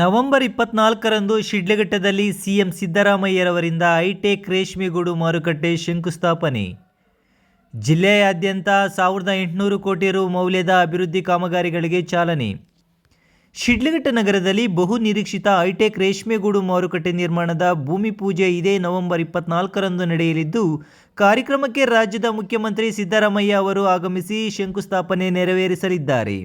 November ಇಪ್ಪತ್ನಾಲ್ಕರಂದು ಶಿಡ್ಲಘಟ್ಟದಲ್ಲಿ CM ಸಿದ್ದರಾಮಯ್ಯರವರಿಂದ high tech ರೇಷ್ಮೆಗೂಡು ಮಾರುಕಟ್ಟೆ ಶಂಕುಸ್ಥಾಪನೆ. ಜಿಲ್ಲೆಯಾದ್ಯಂತ ಸಾವಿರದ ಎಂಟುನೂರು ಕೋಟಿ ರು ಮೌಲ್ಯದ ಅಭಿವೃದ್ಧಿ ಕಾಮಗಾರಿಗಳಿಗೆ ಚಾಲನೆ. ಶಿಡ್ಲಘಟ್ಟ ನಗರದಲ್ಲಿ ಬಹು ನಿರೀಕ್ಷಿತ ಹೈಟೆಕ್ ರೇಷ್ಮೆಗೂಡು ಮಾರುಕಟ್ಟೆ ನಿರ್ಮಾಣದ ಭೂಮಿ ಪೂಜೆ ಇದೇ ನವೆಂಬರ್ ಇಪ್ಪತ್ನಾಲ್ಕರಂದು ನಡೆಯಲಿದ್ದು, ಕಾರ್ಯಕ್ರಮಕ್ಕೆ ರಾಜ್ಯದ ಮುಖ್ಯಮಂತ್ರಿ ಸಿದ್ದರಾಮಯ್ಯ ಅವರು ಆಗಮಿಸಿ ಶಂಕುಸ್ಥಾಪನೆ ನೆರವೇರಿಸಲಿದ್ದಾರೆ.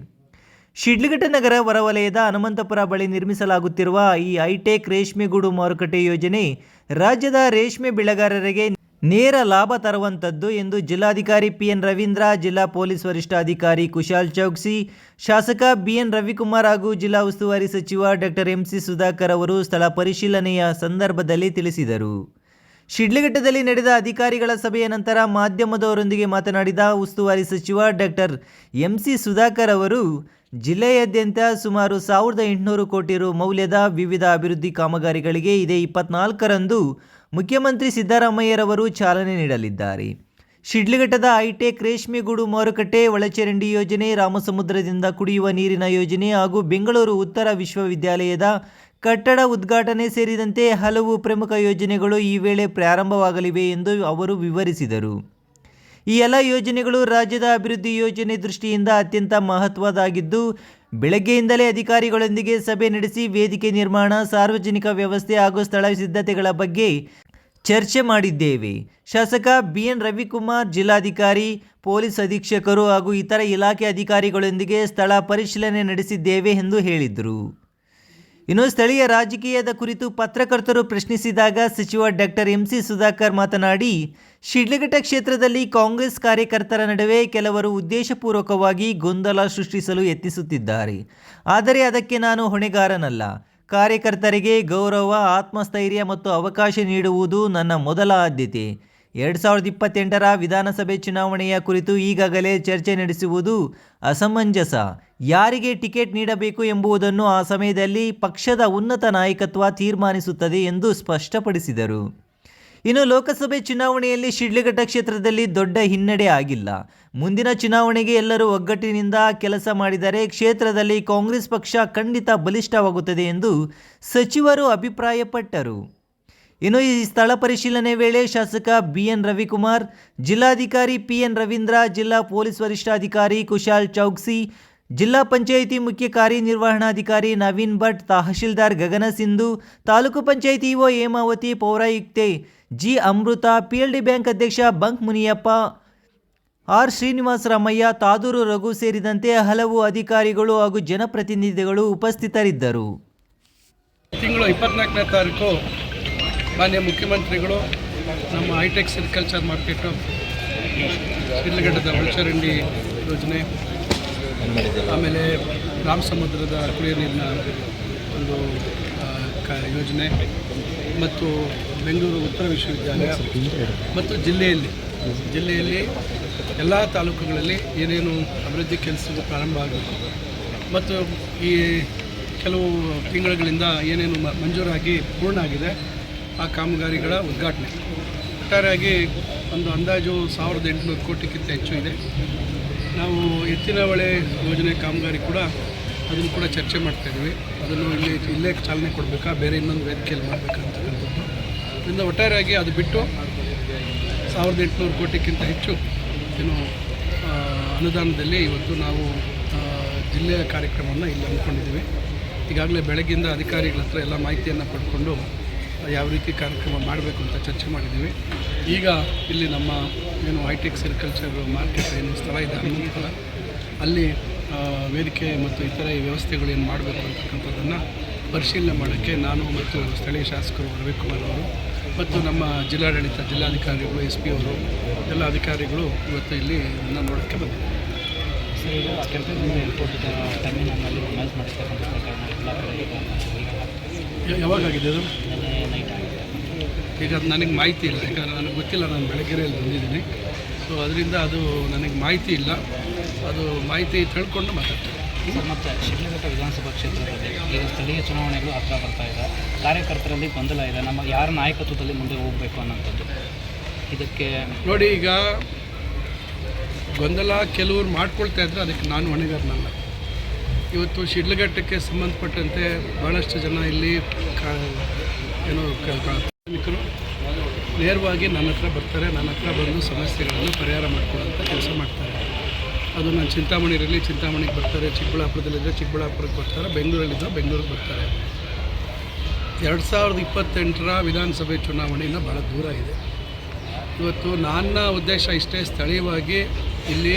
ಶಿಡ್ಲಘಟ್ಟ ನಗರ ಹೊರವಲಯದ ಹನುಮಂತಪುರ ಬಳಿ ನಿರ್ಮಿಸಲಾಗುತ್ತಿರುವ ಈ ಹೈಟೆಕ್ ರೇಷ್ಮೆಗೂಡು ಮಾರುಕಟ್ಟೆ ಯೋಜನೆ ರಾಜ್ಯದ ರೇಷ್ಮೆ ಬೆಳೆಗಾರರಿಗೆ ನೇರ ಲಾಭ ತರುವಂಥದ್ದು ಎಂದು ಜಿಲ್ಲಾಧಿಕಾರಿ ಪಿಎನ್ ರವೀಂದ್ರ, ಜಿಲ್ಲಾ ಪೊಲೀಸ್ ವರಿಷ್ಠಾಧಿಕಾರಿ ಕುಶಾಲ್ ಚೌಕ್ಸಿ, ಶಾಸಕ ಬಿಎನ್ ರವಿಕುಮಾರ್ ಹಾಗೂ ಜಿಲ್ಲಾ ಉಸ್ತುವಾರಿ ಸಚಿವ ಡಾಕ್ಟರ್ ಎಂಸಿ ಸುಧಾಕರ್ ಅವರು ಸ್ಥಳ ಪರಿಶೀಲನೆಯ ಸಂದರ್ಭದಲ್ಲಿ ತಿಳಿಸಿದರು. ಶಿಡ್ಲಘಟ್ಟದಲ್ಲಿ ನಡೆದ ಅಧಿಕಾರಿಗಳ ಸಭೆಯ ನಂತರ ಮಾಧ್ಯಮದವರೊಂದಿಗೆ ಮಾತನಾಡಿದ ಉಸ್ತುವಾರಿ ಸಚಿವ ಡಾಕ್ಟರ್ ಎಂಸಿ ಸುಧಾಕರ್ ಅವರು ಜಿಲ್ಲೆಯಾದ್ಯಂತ ಸುಮಾರು ಸಾವಿರದ ಎಂಟುನೂರು ಕೋಟಿ ರು ಮೌಲ್ಯದ ವಿವಿಧ ಅಭಿವೃದ್ಧಿ ಕಾಮಗಾರಿಗಳಿಗೆ ಇದೇ ಇಪ್ಪತ್ನಾಲ್ಕರಂದು ಮುಖ್ಯಮಂತ್ರಿ ಸಿದ್ದರಾಮಯ್ಯರವರು ಚಾಲನೆ ನೀಡಲಿದ್ದಾರೆ. ಶಿಡ್ಲಘಟ್ಟದ ಹೈಟೆಕ್ ರೇಷ್ಮೆಗೂಡು ಮಾರುಕಟ್ಟೆ, ಒಳಚರಂಡಿ ಯೋಜನೆ, ರಾಮಸಮುದ್ರದಿಂದ ಕುಡಿಯುವ ನೀರಿನ ಯೋಜನೆ ಹಾಗೂ ಬೆಂಗಳೂರು ಉತ್ತರ ವಿಶ್ವವಿದ್ಯಾಲಯದ ಕಟ್ಟಡ ಉದ್ಘಾಟನೆ ಸೇರಿದಂತೆ ಹಲವು ಪ್ರಮುಖ ಯೋಜನೆಗಳು ಈ ವೇಳೆ ಪ್ರಾರಂಭವಾಗಲಿವೆ ಎಂದು ಅವರು ವಿವರಿಸಿದರು. ಈ ಎಲ್ಲ ಯೋಜನೆಗಳು ರಾಜ್ಯದ ಅಭಿವೃದ್ಧಿ ಯೋಜನೆ ದೃಷ್ಟಿಯಿಂದ ಅತ್ಯಂತ ಮಹತ್ವದಾಗಿದ್ದು ಬೆಳಗ್ಗೆಯಿಂದಲೇ ಅಧಿಕಾರಿಗಳೊಂದಿಗೆ ಸಭೆ ನಡೆಸಿ ವೇದಿಕೆ ನಿರ್ಮಾಣ, ಸಾರ್ವಜನಿಕ ವ್ಯವಸ್ಥೆ ಹಾಗೂ ಸ್ಥಳ ಸಿದ್ಧತೆಗಳ ಬಗ್ಗೆ ಚರ್ಚೆ ಮಾಡಿದ್ದೇವೆ. ಶಾಸಕ ಬಿಎನ್ ರವಿಕುಮಾರ್, ಜಿಲ್ಲಾಧಿಕಾರಿ, ಪೊಲೀಸ್ ಅಧೀಕ್ಷಕರು ಹಾಗೂ ಇತರ ಇಲಾಖೆ ಅಧಿಕಾರಿಗಳೊಂದಿಗೆ ಸ್ಥಳ ಪರಿಶೀಲನೆ ನಡೆಸಿದ್ದೇವೆ ಎಂದು ಹೇಳಿದರು. ಇನ್ನು ಸ್ಥಳೀಯ ರಾಜಕೀಯದ ಕುರಿತು ಪತ್ರಕರ್ತರು ಪ್ರಶ್ನಿಸಿದಾಗ ಸಚಿವ ಡಾಕ್ಟರ್ ಎಂ ಸಿ ಸುಧಾಕರ್ ಮಾತನಾಡಿ, ಶಿಡ್ಲಘಟ್ಟ ಕ್ಷೇತ್ರದಲ್ಲಿ ಕಾಂಗ್ರೆಸ್ ಕಾರ್ಯಕರ್ತರ ನಡುವೆ ಕೆಲವರು ಉದ್ದೇಶಪೂರ್ವಕವಾಗಿ ಗೊಂದಲ ಸೃಷ್ಟಿಸಲು ಯತ್ನಿಸುತ್ತಿದ್ದಾರೆ. ಆದರೆ ಅದಕ್ಕೆ ನಾನು ಹೊಣೆಗಾರನಲ್ಲ. ಕಾರ್ಯಕರ್ತರಿಗೆ ಗೌರವ, ಆತ್ಮಸ್ಥೈರ್ಯ ಮತ್ತು ಅವಕಾಶ ನೀಡುವುದು ನನ್ನ ಮೊದಲ ಆದ್ಯತೆ. ಎರಡು ಸಾವಿರದ ಇಪ್ಪತ್ತೆಂಟರ ವಿಧಾನಸಭೆ ಚುನಾವಣೆಯ ಕುರಿತು ಈಗಾಗಲೇ ಚರ್ಚೆ ನಡೆಸುವುದು ಅಸಮಂಜಸ. ಯಾರಿಗೆ ಟಿಕೆಟ್ ನೀಡಬೇಕು ಎಂಬುದನ್ನು ಆ ಸಮಯದಲ್ಲಿ ಪಕ್ಷದ ಉನ್ನತ ನಾಯಕತ್ವ ತೀರ್ಮಾನಿಸುತ್ತದೆ ಎಂದು ಸ್ಪಷ್ಟಪಡಿಸಿದರು. ಇನ್ನು ಲೋಕಸಭೆ ಚುನಾವಣೆಯಲ್ಲಿ ಶಿಡ್ಲಘಟ್ಟ ಕ್ಷೇತ್ರದಲ್ಲಿ ದೊಡ್ಡ ಹಿನ್ನಡೆ ಆಗಿಲ್ಲ. ಮುಂದಿನ ಚುನಾವಣೆಗೆ ಎಲ್ಲರೂ ಒಗ್ಗಟ್ಟಿನಿಂದ ಕೆಲಸ ಮಾಡಿದರೆ ಕ್ಷೇತ್ರದಲ್ಲಿ ಕಾಂಗ್ರೆಸ್ ಪಕ್ಷ ಖಂಡಿತ ಬಲಿಷ್ಠವಾಗುತ್ತದೆ ಎಂದು ಸಚಿವರು ಅಭಿಪ್ರಾಯಪಟ್ಟರು. ಇನ್ನು ಈ ಸ್ಥಳ ಪರಿಶೀಲನೆ ವೇಳೆ ಶಾಸಕ ಬಿಎನ್ ರವಿಕುಮಾರ್, ಜಿಲ್ಲಾಧಿಕಾರಿ ಪಿಎನ್ ರವೀಂದ್ರ, ಜಿಲ್ಲಾ ಪೊಲೀಸ್ ವರಿಷ್ಠಾಧಿಕಾರಿ ಕುಶಾಲ್ ಚೌಕ್ಸಿ, ಜಿಲ್ಲಾ ಪಂಚಾಯಿತಿ ಮುಖ್ಯ ಕಾರ್ಯನಿರ್ವಹಣಾಧಿಕಾರಿ ನವೀನ್ ಭಟ್, ತಹಶೀಲ್ದಾರ್ ಗಗನ ಸಿಂಧು, ತಾಲೂಕು ಪಂಚಾಯಿತಿ ಒ ಹೇಮಾವತಿ, ಪೌರಾಯುಕ್ತೆ ಜಿ ಅಮೃತ ಪಿಎಲ್ಡಿ ಬ್ಯಾಂಕ್ ಅಧ್ಯಕ್ಷ ಬಂಕ್ ಮುನಿಯಪ್ಪ, ಆರ್ ಶ್ರೀನಿವಾಸ ರಾಮಯ್ಯ, ತಾದೂರು ರಘು ಸೇರಿದಂತೆ ಹಲವು ಅಧಿಕಾರಿಗಳು ಹಾಗೂ ಜನಪ್ರತಿನಿಧಿಗಳು ಉಪಸ್ಥಿತರಿದ್ದರು. ತಿಂಗಳು ಇಪ್ಪತ್ನಾಲ್ಕನೇ ತಾರೀಕು ಮಾನ್ಯ ಮುಖ್ಯಮಂತ್ರಿಗಳು, ನಮ್ಮ ಹೈಟೆಕ್ ಸೆರಿಕಲ್ಚರ್ ಮಾರ್ಕೆಟು ಶಿಡ್ಲಘಟ್ಟದ ಒಳಚರಂಡಿ ಯೋಜನೆ, ಆಮೇಲೆ ರಾಮ ಸಮುದ್ರದ ಕುಡಿಯೋ ನೀರಿನ ಒಂದು ಕ, ಯೋಜನೆ ಮತ್ತು ಬೆಂಗಳೂರು ಉತ್ತರ ವಿಶ್ವವಿದ್ಯಾಲಯ ಮತ್ತು ಜಿಲ್ಲೆಯಲ್ಲಿ ಜಿಲ್ಲೆಯಲ್ಲಿ ಎಲ್ಲ ತಾಲೂಕುಗಳಲ್ಲಿ ಏನೇನು ಅಭಿವೃದ್ಧಿ ಕೆಲಸಗಳು ಪ್ರಾರಂಭ ಆಗಬೇಕು ಮತ್ತು ಈ ಕೆಲವು ತಿಂಗಳುಗಳಿಂದ ಏನೇನು ಮಂಜೂರಾಗಿ ಪೂರ್ಣ ಆಗಿದೆ. ಆ ಕಾಮಗಾರಿಗಳ ಉದ್ಘಾಟನೆ. ಒಟ್ಟಾರೆಯಾಗಿ ಒಂದು ಅಂದಾಜು ಸಾವಿರದ ಎಂಟುನೂರು ಕೋಟಿಗಿಂತ ಹೆಚ್ಚು ಇದೆ. ನಾವು ಎತ್ತಿನ ಹೊಳೆ ಯೋಜನೆ ಕಾಮಗಾರಿ ಕೂಡ ಅದನ್ನು ಕೂಡ ಚರ್ಚೆ ಮಾಡ್ತಾ ಇದ್ವಿ ಅದನ್ನು ಇಲ್ಲಿ ಇಲ್ಲೇ ಚಾಲನೆ ಕೊಡಬೇಕಾ, ಬೇರೆ ಇನ್ನೊಂದು ವೇದಿಕೆಯಲ್ಲಿ ಮಾಡಬೇಕಾ ಅಂತಕ್ಕಂಥದ್ದು ಇದರಿಂದ ಒಟ್ಟಾರೆಯಾಗಿ ಅದು ಬಿಟ್ಟು ಸಾವಿರದ ಎಂಟುನೂರು ಕೋಟಿಗಿಂತ ಹೆಚ್ಚು ಏನು ಅನುದಾನದಲ್ಲಿ ಇವತ್ತು ನಾವು ಜಿಲ್ಲೆಯ ಕಾರ್ಯಕ್ರಮವನ್ನು ಇಲ್ಲಿ ಅಂದ್ಕೊಂಡಿದ್ದೀವಿ ಈಗಾಗಲೇ ಬೆಳಗ್ಗಿಂದ ಅಧಿಕಾರಿಗಳ ಹತ್ರ ಎಲ್ಲ ಮಾಹಿತಿಯನ್ನು ಪಡ್ಕೊಂಡು ಯಾವ ರೀತಿ ಕಾರ್ಯಕ್ರಮ ಮಾಡಬೇಕು ಅಂತ ಚರ್ಚೆ ಮಾಡಿದ್ದೀವಿ. ಈಗ ಇಲ್ಲಿ ನಮ್ಮ ಏನು ಹೈಟೆಕ್ ಸೆರಿಕಲ್ಚರ್ ಮಾರ್ಕೆಟ್ ಏನು ಸ್ಥಳ ಇದೆ ಹನುಮಂತಪುರ ಅಲ್ಲಿ ವೇದಿಕೆ ಮತ್ತು ಇತರ ವ್ಯವಸ್ಥೆಗಳು ಏನು ಮಾಡಬೇಕು ಅಂತಕ್ಕಂಥದ್ದನ್ನು ಪರಿಶೀಲನೆ ಮಾಡೋಕ್ಕೆ ನಾನು ಮತ್ತು ಸ್ಥಳೀಯ ಶಾಸಕರು ರವಿಕುಮಾರ್ ಅವರು ಮತ್ತು ನಮ್ಮ ಜಿಲ್ಲಾಡಳಿತ ಜಿಲ್ಲಾಧಿಕಾರಿಗಳು ಎಸ್ ಪಿ ಅವರು ಎಲ್ಲ ಅಧಿಕಾರಿಗಳು ಇವತ್ತು ಇಲ್ಲಿ ನನ್ನ ನೋಡೋಕ್ಕೆ ಯ- ಯಾವಾಗಾಗಿದೆ ಅದು? ಈಗ ಅದು ನನಗೆ ಮಾಹಿತಿ ಇಲ್ಲ ಯಾಕಂದರೆ ನನಗೆ ಗೊತ್ತಿಲ್ಲ ನಾನು ಬೆಳಗ್ಗೆರೆಯಲ್ಲಿ ಬಂದಿದ್ದೀನಿ. ಸೊ ಅದರಿಂದ ಅದು ನನಗೆ ಮಾಹಿತಿ ಇಲ್ಲ. ಅದು ಮಾಹಿತಿ ತಿಳ್ಕೊಂಡು ಮಾತಾಡ್ತೀನಿ. ಮತ್ತು ಶಿಡ್ಲಘಟ್ಟ ವಿಧಾನಸಭಾ ಕ್ಷೇತ್ರದಲ್ಲಿ ಈಗ ಸ್ಥಳೀಯ ಚುನಾವಣೆಗಳು ಹತ್ರ ಬರ್ತಾ ಇದೆ. ಕಾರ್ಯಕರ್ತರಲ್ಲಿ ಗೊಂದಲ ಇದೆ. ನಮ್ಮ ಯಾರ ನಾಯಕತ್ವದಲ್ಲಿ ಮುಂದೆ ಹೋಗಬೇಕು ಅನ್ನೋಂಥದ್ದು. ಇದಕ್ಕೆ ನೋಡಿ ಈಗ ಗೊಂದಲ ಕೆಲವರು ಮಾಡ್ಕೊಳ್ತಾ ಇದ್ದರೆ ಅದಕ್ಕೆ ನಾನು ಹೊಣೆಗಾರನಲ್ಲ. ಇವತ್ತು ಶಿಡ್ಲಘಟ್ಟಕ್ಕೆ ಸಂಬಂಧಪಟ್ಟಂತೆ ಭಾಳಷ್ಟು ಜನ ಇಲ್ಲಿ ಕಾ ಏನು ಕಾರ್ಮಿಕರು ನೇರವಾಗಿ ನನ್ನ ಹತ್ರ ಬರ್ತಾರೆ, ನನ್ನ ಹತ್ರ ಬಂದು ಸಮಸ್ಯೆಗಳನ್ನು ಪರಿಹಾರ ಮಾಡ್ಕೊಳ್ಳೋಂಥ ಕೆಲಸ ಮಾಡ್ತಾರೆ. ಅದು ನಾನು ಇರಲಿ ಚಿಂತಾಮಣಿಗೆ ಬರ್ತಾರೆ ಚಿಕ್ಕಬಳ್ಳಾಪುರದಲ್ಲಿದ್ದರೆ ಚಿಕ್ಕಬಳ್ಳಾಪುರಕ್ಕೆ ಬರ್ತಾರೆ ಬೆಂಗಳೂರಲ್ಲಿದ್ದರೆ ಬೆಂಗಳೂರಿಗೆ ಬರ್ತಾರೆ. ಎರಡು ಸಾವಿರದ ಇಪ್ಪತ್ತೆಂಟರ ವಿಧಾನಸಭೆ ಚುನಾವಣೆಯಿಂದ ಭಾಳ ದೂರ ಇದೆ. ಇವತ್ತು ನನ್ನ ಉದ್ದೇಶ ಇಷ್ಟೇ, ಸ್ಥಳೀಯವಾಗಿ ಇಲ್ಲಿ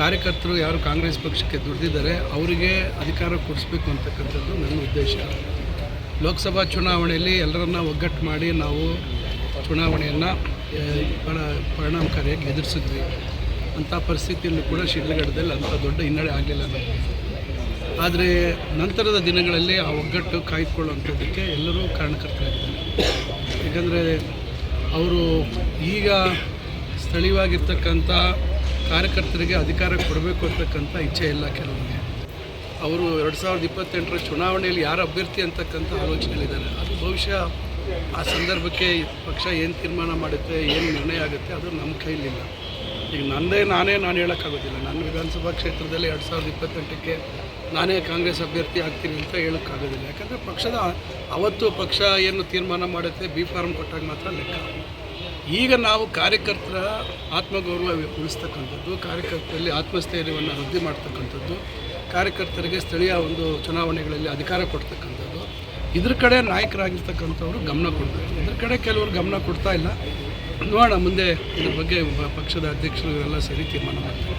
ಕಾರ್ಯಕರ್ತರು ಯಾರು ಕಾಂಗ್ರೆಸ್ ಪಕ್ಷಕ್ಕೆ ದುಡಿದಿದ್ದಾರೆ, ಅವರಿಗೆ ಅಧಿಕಾರ ಕೊಡಿಸ್ಬೇಕು ಅಂತಕ್ಕಂಥದ್ದು ನನ್ನ ಉದ್ದೇಶ. ಲೋಕಸಭಾ ಚುನಾವಣೆಯಲ್ಲಿ ಎಲ್ಲರನ್ನ ಒಗ್ಗಟ್ಟು ಮಾಡಿ ನಾವು ಚುನಾವಣೆಯನ್ನು ಬಹಳ ಪರಿಣಾಮಕಾರಿಯಾಗಿ ಎದುರಿಸಿದ್ವಿ. ಅಂಥ ಪರಿಸ್ಥಿತಿಯಲ್ಲೂ ಕೂಡ ಶಿಡ್ಲಘಟ್ಟದಲ್ಲಿ ಅಂಥ ದೊಡ್ಡ ಹಿನ್ನಡೆ ಆಗಲಿಲ್ಲ ನಮಗೆ ಆದರೆ ನಂತರದ ದಿನಗಳಲ್ಲಿ ಆ ಒಗ್ಗಟ್ಟು ಕಾಯ್ದುಕೊಳ್ಳುವಂಥದ್ದಕ್ಕೆ ಎಲ್ಲರೂ ಕಾರಣಕರ್ತರಾಗಿದ್ದಾರೆ. ಯಾಕಂದರೆ ಅವರು ಈಗ ಸ್ಥಳೀಯವಾಗಿರ್ತಕ್ಕಂಥ ಕಾರ್ಯಕರ್ತರಿಗೆ ಅಧಿಕಾರ ಕೊಡಬೇಕು ಅಂತಕ್ಕಂಥ ಇಚ್ಛೆ ಇಲ್ಲ ಕೆಲವರಿಗೆ. ಅವರು ಎರಡು ಸಾವಿರದ ಇಪ್ಪತ್ತೆಂಟರ ಚುನಾವಣೆಯಲ್ಲಿ ಯಾರು ಅಭ್ಯರ್ಥಿ ಅಂತಕ್ಕಂಥ ಆಲೋಚನೆಗಳಿದ್ದಾರೆ ಅದು ಬಹುಶಃ ಆ ಸಂದರ್ಭಕ್ಕೆ ಪಕ್ಷ ಏನು ತೀರ್ಮಾನ ಮಾಡುತ್ತೆ, ಏನು ನಿರ್ಣಯ ಆಗುತ್ತೆ ಅದು ನಮ್ಮ ಕೈಲಿಲ್ಲ. ಈಗ ನನ್ನದೇ ನಾನೇ ನಾನು ಹೇಳೋಕ್ಕಾಗೋದಿಲ್ಲ. ನನ್ನ ವಿಧಾನಸಭಾ ಕ್ಷೇತ್ರದಲ್ಲಿ ಎರಡು ಸಾವಿರದ ಇಪ್ಪತ್ತೆಂಟಕ್ಕೆ ನಾನೇ ಕಾಂಗ್ರೆಸ್ ಅಭ್ಯರ್ಥಿ ಆಗ್ತೀನಿ ಅಂತ ಹೇಳೋಕ್ಕಾಗೋದಿಲ್ಲ. ಯಾಕಂದರೆ ಪಕ್ಷದ ಅವತ್ತು ಪಕ್ಷ ಏನು ತೀರ್ಮಾನ ಮಾಡುತ್ತೆ, ಬಿ ಫಾರ್ಮ್ ಕೊಟ್ಟಾಗ ಮಾತ್ರ ಲೆಕ್ಕ. ಈಗ ನಾವು ಕಾರ್ಯಕರ್ತರ ಆತ್ಮಗೌರವ ಉಳಿಸ್ತಕ್ಕಂಥದ್ದು, ಕಾರ್ಯಕರ್ತರಲ್ಲಿ ಆತ್ಮಸ್ಥೈರ್ಯವನ್ನು ವೃದ್ಧಿ ಮಾಡ್ತಕ್ಕಂಥದ್ದು ಕಾರ್ಯಕರ್ತರಿಗೆ ಸ್ಥಳೀಯ ಒಂದು ಚುನಾವಣೆಗಳಲ್ಲಿ ಅಧಿಕಾರ ಕೊಡ್ತಕ್ಕಂಥದ್ದು. ಇದ್ರ ಕಡೆ ನಾಯಕರಾಗಿರ್ತಕ್ಕಂಥವ್ರು ಗಮನ ಕೊಡ್ತಾರೆ. ಇದ್ರ ಕಡೆ ಕೆಲವರು ಗಮನ ಕೊಡ್ತಾ ಇಲ್ಲ. ನೋಡೋಣ, ಮುಂದೆ ಇದ್ರ ಬಗ್ಗೆ ಪಕ್ಷದ ಅಧ್ಯಕ್ಷರು ಎಲ್ಲ ಸೇರಿ ತೀರ್ಮಾನ ಮಾಡ್ತಾರೆ.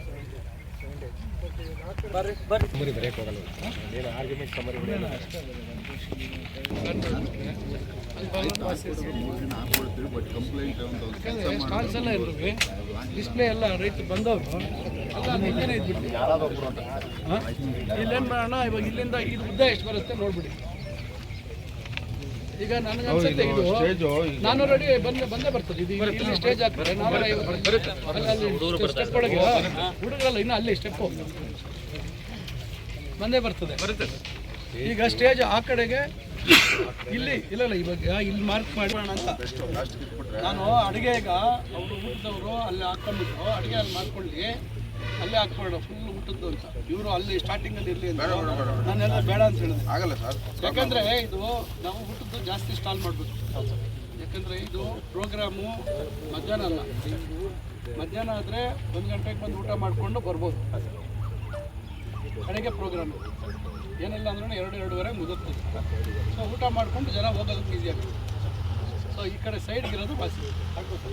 ಯಾಕಂದ್ರೆ ಸ್ಟಾಲ್ಸ್ ಎಲ್ಲ ಇರ್ತವೆ ಡಿಸ್ಪ್ಲೇ ಎಲ್ಲ ರೈತರು ಬಂದವರು. ಎಲ್ಲ ನಿನ್ನೆನೇ ಇದ್ಬಿಟ್ಟು. ಇಲ್ಲೇನು ಮಾಡೋಣ ಇವಾಗ ಇಲ್ಲಿಂದ ಇದು ಉದ್ದ ಎಷ್ಟು ಬರುತ್ತೆ ನೋಡ್ಬಿಡಿ. ಈಗ ನನಗೆ ಅನ್ಸುತ್ತೆ ಇದು ರೆಡಿ ಅಡಿ ಬಂದೇ ಬಂದೇ ಬರ್ತದೆ. ಇದು ಇಲ್ಲಿ ಸ್ಟೇಜ್ ಹಾಕ್ತಾರೆ ಸ್ಟೆಪ್ ಒಳಗೆ. ಹುಡುಗರಲ್ಲ ಇನ್ನು ಅಲ್ಲಿ ಸ್ಟೆಪ್ಪು ಬಂದೇ ಬರ್ತದೆ. ಈಗ ಸ್ಟೇಜ್ ಆ ಕಡೆಗೆ ಇಲ್ಲಿ ಇಲ್ಲ ಇಲ್ಲ ಇವಾಗ ಇಲ್ಲಿ ಮಾರ್ಕ್ ಮಾಡೋಣ ಅಂತ. ನಾನು ಅಡುಗೆ ಈಗ ಅವರು ಊಟದವರು ಅಲ್ಲಿ ಹಾಕೊಂಡ್ಬಿಟ್ಟು ಅಡುಗೆ ಅಲ್ಲಿ ಮಾಡ್ಕೊಳ್ಳಿ. ಅಲ್ಲೇ ಹಾಕ್ಬೇಡ ಫುಲ್ ಹುಟ್ಟದ್ದು ಅಂತ. ಇವರು ಅಲ್ಲಿ ಸ್ಟಾರ್ಟಿಂಗ್ ಅಲ್ಲಿ ಇರಲಿ ಅಂತ. ನಾನೆಲ್ಲ ಬೇಡ ಅಂತ ಹೇಳಿದೆ. ಆಗಲ್ಲ ಸರ್. ಯಾಕಂದ್ರೆ ಇದು ನಾವು ಹುಟ್ಟದ್ದು ಜಾಸ್ತಿ ಸ್ಟಾಲ್ ಮಾಡ್ಬೇಕು. ಯಾಕಂದ್ರೆ ಇದು ಪ್ರೋಗ್ರಾಮು ಮಧ್ಯಾಹ್ನ ಅಲ್ಲ. ಮಧ್ಯಾಹ್ನ ಆದರೆ ಒಂದು ಗಂಟೆಗೆ ಬಂದು ಊಟ ಮಾಡಿಕೊಂಡು ಬರ್ಬೋದು. ಕಡೆಗೆ ಪ್ರೋಗ್ರಾಮ್ ಏನಿಲ್ಲ ಅಂದ್ರೂ ಎರಡು ಎರಡೂವರೆ ಮುಗಿಸ್ತದೆ ಸೊ ಊಟ ಮಾಡಿಕೊಂಡು ಜನ ಹೋಗೋದಕ್ಕೆ ಈಸಿ ಆಗುತ್ತೆ. ಸೊ ಈ ಕಡೆ ಸೈಡ್ಗಿರೋದು ಬಸ್ ಬಸ್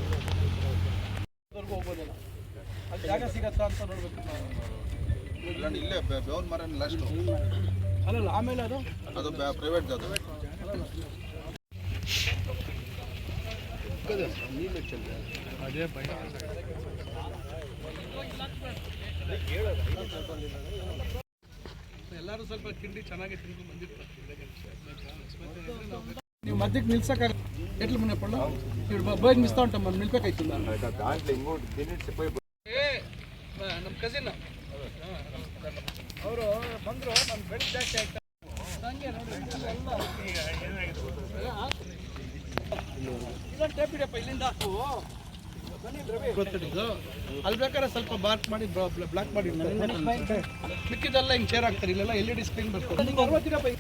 ಹೋಗ್ಬೋದಲ್ಲ ಅಲ್ಲಿ ಜಾಗ ಸಿಗತ್ತಾ ಅಂತ ನೋಡ್ಬೇಕು ನಾವು ಇಲ್ಲ ಇಲ್ಲೇ ಬೆ- ಬೇವನ್ ಮರ ಲಾಸ್ಟ್ ಅಲ್ಲಲ್ಲ ಆಮೇಲೆ ಅದು ಅದು ಪ್ರೈವೇಟ್ ಅದು ಅದೇ ಭಯ ಎಲ್ಲರೂ ಸ್ವಲ್ಪ ತಿಂಡಿ ಚೆನ್ನಾಗಿ ತಿಂದು ಬಂದಿರ್ತಾರೆ ನೀವು ಮಧ್ಯಕ್ಕೆ ನಿಲ್ಸಕ್ಕಾಗ ಎಟ್ಲು ಮನೆ ಇವ್ರು ಬೈಕ್ ಮಿಸ್ತಾ ಉಂಟಮ್ಮ ನಿಲ್ಬೇಕಾಯ್ತು ಏ ನಮ್ಮ ಕಸಿನ್ ಅವರು ಬಂದರು ನಮ್ಮ ಬೆಳೆ ಜಾಸ್ತಿ ಆಯ್ತಾ? ಹಂಗೆ ನೋಡಿ ಇದೊಂದು ಟೇಪ್ ಇಡಿಯಪ್ಪ ಇಲ್ಲಿಂದ. ಹಾಕು ಅಲ್ಲಿ ಬೇಕಾದ್ರೆ ಸ್ವಲ್ಪ ಬಾರ್ಕ್ ಮಾಡಿ ಬ್ಲಾಕ್ ಮಾಡಿ ಮಿಕ್ಕಿದೆಲ್ಲ ಹಿಂಗೆ ಶೇರ್ ಆಗ್ತಾರೆ ಇಲ್ಲೆಲ್ಲ ಎಲ್ ಇ ಡಿ ಸ್ಕ್ರೀನ್ ಬರ್ತದೆ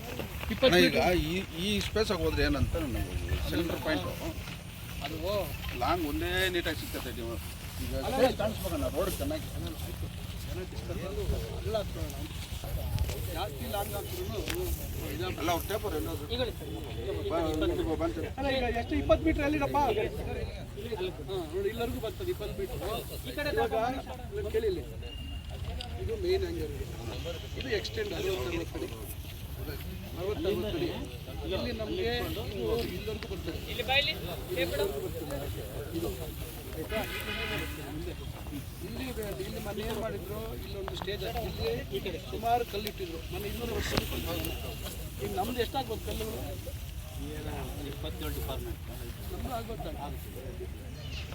ಇಪ್ಪತ್ತು ಈಗ ಈ ಈ ಸ್ಪೇಸ್ ಆಗಿ ಹೋದ್ರೆ ಏನಂತ ನನಗೆ ಸಿಲಿಂಡರ್ ಪಾಯಿಂಟು ಅದು. ಲಾಂಗ್ ಒಂದೇ ನೀಟಾಗಿ ಸಿಗ್ತದೆ ನೀವು ರೋಡ್ ಚೆನ್ನಾಗಿ. ಜಾಸ್ತಿ ಲಾಂಗ್ ಅಲ್ಲ ಅವ್ರ ಟೇಪರ್ ಎಲ್ಲೋದು ಬಂತು ಈಗ ಎಷ್ಟು ಇಪ್ಪತ್ತು ಮೀಟರ್ ಎಲ್ಲಿರಪ್ಪ ನೋಡಿ ಇಲ್ಲರಿಗೂ ಬರ್ತದೆ ಇಪ್ಪತ್ತು ಮೀಟರ್ ಈ ಕಡೆ ಇವಾಗ ಕೇಳಿಲ್ಲ ಇದು ಮೇನ್ ಹಂಗೆ ಇದು ಎಕ್ಸ್ಟೆಂಡ್ ಅರವತ್ತರವತ್ತು ಅಡಿ ಅರವತ್ತರವತ್ತು ಕಡೆ ಇಲ್ಲಿ ನಮಗೆ ಇದು ಇಲ್ಲರಿಗೂ ಬರ್ತದೆ ಇಲ್ಲಿವರೆಗೂ ಬರ್ತದೆ. ಇದು ಇಲ್ಲಿ ಇಲ್ಲಿ ಮನೆ ಏನು ಮಾಡಿದ್ರು ಇಲ್ಲೊಂದು ಸ್ಟೇಜ್ ಇಲ್ಲಿ ಸುಮಾರು ಕಲ್ಲಿಟ್ಟಿದ್ರು ಮನೆ ಇನ್ನೂರು ವರ್ಷ ಈಗ ನಮ್ದು ಎಷ್ಟಾಗ್ಬೋದು ಕಲ್ಲುಗಳು ಇಪ್ಪತ್ತೇಳು ಡಿಪಾರ್ಟ್ಮೆಂಟ್ ನಮ್ಮದು ಆಗುತ್ತೆ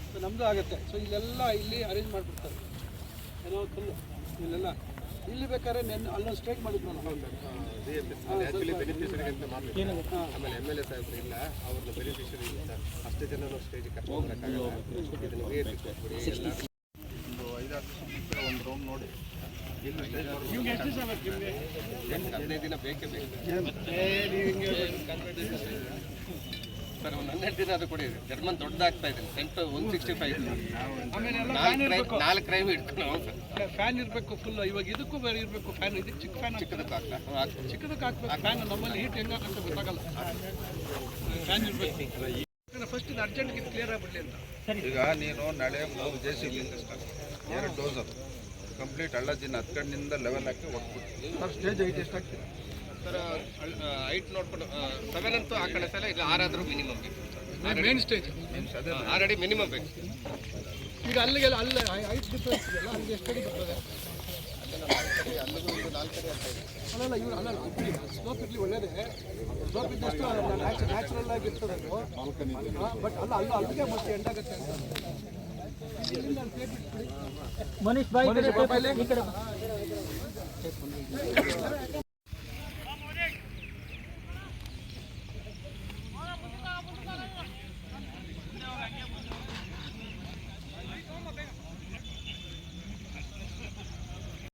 ಸೊ ನಮ್ಮದು ಆಗುತ್ತೆ ಸೊ ಇಲ್ಲೆಲ್ಲ ಇಲ್ಲಿ ಅರೇಂಜ್ ಮಾಡಿಬಿಡ್ತಾರೆ. ಏನೋ ಕಲ್ಲು, ಇಲ್ಲೆಲ್ಲ ಇಲ್ಲಿ ಬೇಕಾದ್ರೆ ನೆನ್ನೆ ಅಲ್ಲೊಂದು ಸ್ಟ್ರೈಕ್ ಮಾಡಿದ್ರು ಆಮೇಲೆ ಎಂ ಎಲ್ ಎ ಸಾಹೇಬ್ರು ಇಲ್ಲ ಅವ್ರನ್ನ ಬೆನಿಫಿಷರಿ ಇಲ್ಲ ಸರ್ ಅಷ್ಟು ಜನ ಸ್ಟೇಜ್ ಕರ್ಕೊಂಡು ಬರೋಕ್ಕಾಗಲ್ಲ ಇದನ್ನು ವೇಟ್ ಕೊಟ್ಬಿಡಿ ಎಲ್ಲ. ಒಂದು ಐದಾರು ಒಂದು ರೌಂಡ್ ನೋಡಿ. ಹದಿನೈದು ದಿನ ಬೇಕೇ ಬೇಕು. ಸರ್ ಒಂದು ಹನ್ನೆರಡು ದಿನ ಅದು ಕೊಡಿ. ಜರ್ಮನ್ ದೊಡ್ಡದಾಗ್ತಾ ಇದೆ ಸೆಂಟ್ ಒನ್ ಸಿಕ್ಸ್ಟಿ ಫೈವ್ ಆಮೇಲೆ ಫ್ಯಾನ್ ನಾಲ್ಕು ಇರಬೇಕು. ನಾಲ್ಕು ಕ್ರೈಮ್ ಸರ್ ಫ್ಯಾನ್ ಇರಬೇಕು ಫುಲ್ ಇವಾಗ ಇದಕ್ಕೂ ಬೇರೆ ಇರಬೇಕು ಫ್ಯಾನ್ ಇದಕ್ಕೆ ಚಿಕ್ಕ ಫ್ಯಾನ್ ಚಿಕ್ಕದಕ್ಕೆ ಆಗ್ತಾ ಆಗ್ತದೆ. ಚಿಕ್ಕದಕ್ಕೆ ಹಾಕ್ಬೇಕು ಫ್ಯಾನ್ ನಮ್ಮಲ್ಲಿ ಹೀಟ್ ಹೆಂಗಾಗುತ್ತೆ ಗೊತ್ತಾಗಲ್ಲ. ಫ್ಯಾನ್ ಇರಬೇಕು. ಫಸ್ಟ್ ಇದು ಅರ್ಜೆಂಟ್ಗೆ ಕ್ಲಿಯರ್ ಆಗಿಬಿಡಲಿ ಅಂತ. ಈಗ ನೀನು ನಾಳೆ ಮೂರು ಜೆ ಸಿ ಬಿ ಎರಡು ಡೋಸ್ ಅದು ಕಂಪ್ಲೀಟ್ ಹತ್ತು ಹತ್ಕಂಡಿಂದ ಲೆವೆಲ್ ಹಾಕಿ ಹೊಟ್ಬಿಟ್ಟು ಸರ್ ಸ್ಟೇಜ್ ಐಟ್ ಎಷ್ಟು ಹಾಕ್ತೀರಾ ಸರ್ ಹೈಟ್ ನೋಡ್ಕೊಂಡು ಸೆವೆನ್ ಅಂತೂ ಆ ಕಡೆ ಸಲ ಇಲ್ಲ ಆರಾದರೂ ಮಿನಿಮಮ್ ಬೇಕು ಮೇನ್ ಸ್ಟೇಜ್ ಆರು ಅಡಿ ಮಿನಿಮಮ್ ಬೇಕು. ಈಗ ಅಲ್ಲಿಗೆಲ್ಲ ಅಲ್ಲಿ ಹೈಟ್ ಡಿಫ್ರೆನ್ಸ್ ಇದೆಯಲ್ಲ ಅಲ್ಲಿಗೆ ಎಷ್ಟು ಅಡಿ ಬರ್ತದೆ? ಅಲ್ಲಲ್ಲ ಇವ್ರು ಅಲ್ಲ ಸ್ಲೋಪ್ ಇರಲಿ ಒಳ್ಳೇದೇ. ಸ್ಲೋಪ್ ಇದ್ದಷ್ಟು ನ್ಯಾಚುರಲ್ ಆಗಿ ಇರ್ತದೆ ಬಟ್ ಅಲ್ಲ ಅಲ್ಲ ಅಲ್ಲಿಗೆ ಮತ್ತೆ ಎಂಡಾಗುತ್ತೆ ಅಂತ. ಮನೀಶ್ ಬಾಯಿ